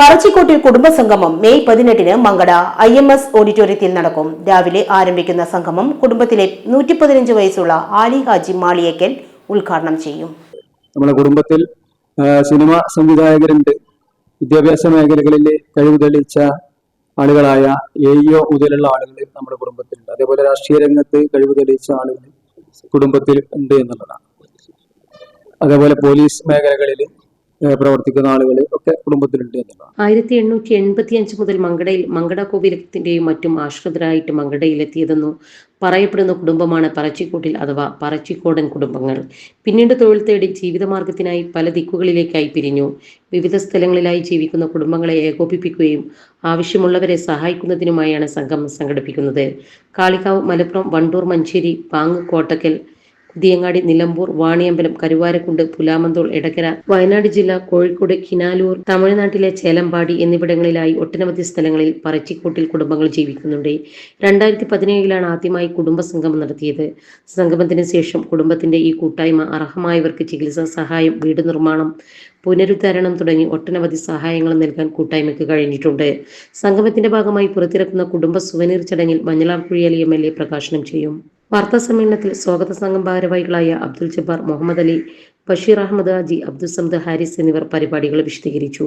പറച്ചിക്കോട്ടിൽ കുടുംബസംഗമം May പതിനെട്ടിന് Mankada I M S ഓഡിറ്റോറിയത്തിൽ നടക്കും. രാവിലെ ആരംഭിക്കുന്ന സംഗമം കുടുംബത്തിലെ നൂറ്റി പതിനഞ്ച് വയസ്സുള്ള ആലി ഹാജി മാളിയേക്കൽ ഉദ്ഘാടനം ചെയ്യും. നമ്മുടെ കുടുംബത്തിൽ സിനിമ സംവിധായകരുണ്ട്. വിദ്യാഭ്യാസ മേഖലകളിൽ കഴിവ് തെളിയിച്ച ആളുകളായ എഇഒ മുതലുള്ള ആളുകൾ നമ്മുടെ കുടുംബത്തിലുണ്ട്. അതേപോലെ രാഷ്ട്രീയ രംഗത്ത് കഴിവ് തെളിയിച്ച ആളുകൾ കുടുംബത്തിൽ ഉണ്ട് എന്നുള്ളതാണ്. അതേപോലെ പോലീസ് മേഖലകളിൽ പ്രവർത്തിക്കുന്ന ആളുകൾ ഒക്കെ കുടുംബത്തിലുണ്ട് എന്നുള്ളതാണ്. ആയിരത്തി എണ്ണൂറ്റി എൺപത്തി അഞ്ച് മുതൽ മങ്കടയിൽ മങ്കട കോവിലത്തിന്റെയും മറ്റും ആശ്രിതരായിട്ട് മങ്കടയിലെത്തിയതെന്നു പറയപ്പെടുന്ന കുടുംബമാണ് പറച്ചിക്കോട്ടിൽ അഥവാ പറച്ചിക്കോടൻ കുടുംബങ്ങൾ. പിന്നീട് തൊഴിൽ തേടി ജീവിതമാർഗത്തിനായി പല ദിക്കുകളിലേക്കായി പിരിഞ്ഞു. വിവിധ സ്ഥലങ്ങളിലായി ജീവിക്കുന്ന കുടുംബങ്ങളെ ഏകോപിപ്പിക്കുകയും ആവശ്യമുള്ളവരെ സഹായിക്കുന്നതിനുമായാണ് സംഘം സംഘടിപ്പിക്കുന്നത്. കാളികാവ് മലപ്പുറം വണ്ടൂർ മഞ്ചേരി പാങ്ങ് കോട്ടക്കൽ കുതിയങ്ങാടി നിലമ്പൂർ വാണിയമ്പലം കരുവാരക്കുണ്ട് പുലാമന്തോൾ എടക്കര വയനാട് ജില്ല കോഴിക്കോട് കിനാലൂർ തമിഴ്നാട്ടിലെ ചേലമ്പാടി എന്നിവിടങ്ങളിലായി ഒട്ടനവധി സ്ഥലങ്ങളിൽ പറച്ചിക്കൂട്ടിൽ കുടുംബങ്ങൾ ജീവിക്കുന്നുണ്ട്. രണ്ടായിരത്തി പതിനേഴിലാണ് ആദ്യമായി കുടുംബ സംഗമം നടത്തിയത്. സംഗമത്തിന് ശേഷം കുടുംബത്തിന്റെ ഈ കൂട്ടായ്മ അർഹമായവർക്ക് ചികിത്സാ സഹായം വീട് നിർമ്മാണം പുനരുദ്ധാരണം തുടങ്ങി ഒട്ടനവധി സഹായങ്ങൾ നൽകാൻ കൂട്ടായ്മയ്ക്ക് കഴിഞ്ഞിട്ടുണ്ട്. സംഗമത്തിന്റെ ഭാഗമായി പുറത്തിറക്കുന്ന കുടുംബ സുവനീർ ചടങ്ങിൽ മഞ്ഞളാർക്കുഴിയലി എം എൽ എ പ്രകാശനം ചെയ്യും. വാർത്താ സമ്മേളനത്തിൽ സ്വാഗത സംഘം ഭാരവാഹികളായ അബ്ദുൽ ജബ്ബാർ മുഹമ്മദ് അലി ബഷീർ അഹമ്മദ് ഹാജി അബ്ദുൽ സമദ് ഹാരിസ് എന്നിവർ പരിപാടികൾ വിശദീകരിച്ചു.